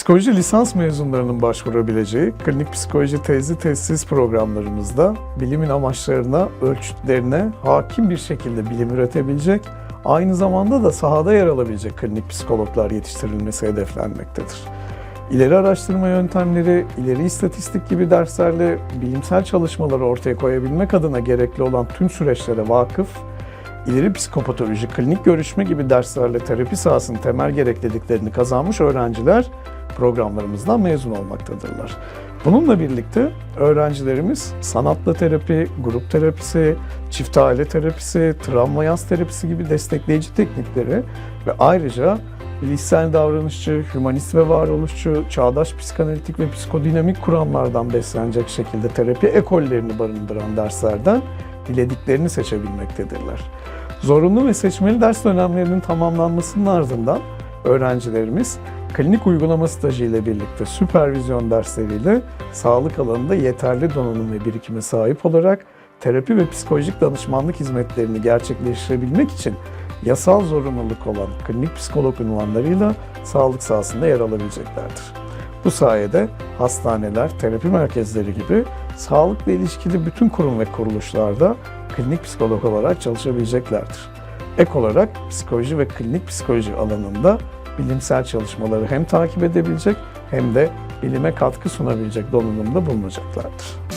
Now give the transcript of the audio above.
Psikoloji lisans mezunlarının başvurabileceği klinik psikoloji tezli tesis programlarımızda bilimin amaçlarına, ölçütlerine hakim bir şekilde bilim üretebilecek, aynı zamanda da sahada yer alabilecek klinik psikologlar yetiştirilmesi hedeflenmektedir. İleri araştırma yöntemleri, ileri istatistik gibi derslerle bilimsel çalışmaları ortaya koyabilmek adına gerekli olan tüm süreçlere vakıf, ileri psikopatoloji, klinik görüşme gibi derslerle terapi sahasının temel gerekliliklerini kazanmış öğrenciler programlarımızdan mezun olmaktadırlar. Bununla birlikte öğrencilerimiz sanatla terapi, grup terapisi, çift aile terapisi, travma yaz terapisi gibi destekleyici teknikleri ve ayrıca bilişsel davranışçı, hümanist ve varoluşçu, çağdaş psikanalitik ve psikodinamik kuramlardan beslenecek şekilde terapi ekollerini barındıran derslerden dilediklerini seçebilmektedirler. Zorunlu ve seçmeli ders dönemlerinin tamamlanmasının ardından öğrencilerimiz klinik uygulama stajı ile birlikte süpervizyon dersleriyle sağlık alanında yeterli donanım ve birikime sahip olarak terapi ve psikolojik danışmanlık hizmetlerini gerçekleştirebilmek için yasal zorunluluk olan klinik psikolog unvanlarıyla sağlık sahasında yer alabileceklerdir. Bu sayede hastaneler, terapi merkezleri gibi sağlıkla ilişkili bütün kurum ve kuruluşlarda klinik psikolog olarak çalışabileceklerdir. Ek olarak psikoloji ve klinik psikoloji alanında bilimsel çalışmaları hem takip edebilecek hem de bilime katkı sunabilecek donanımda bulunacaklardır.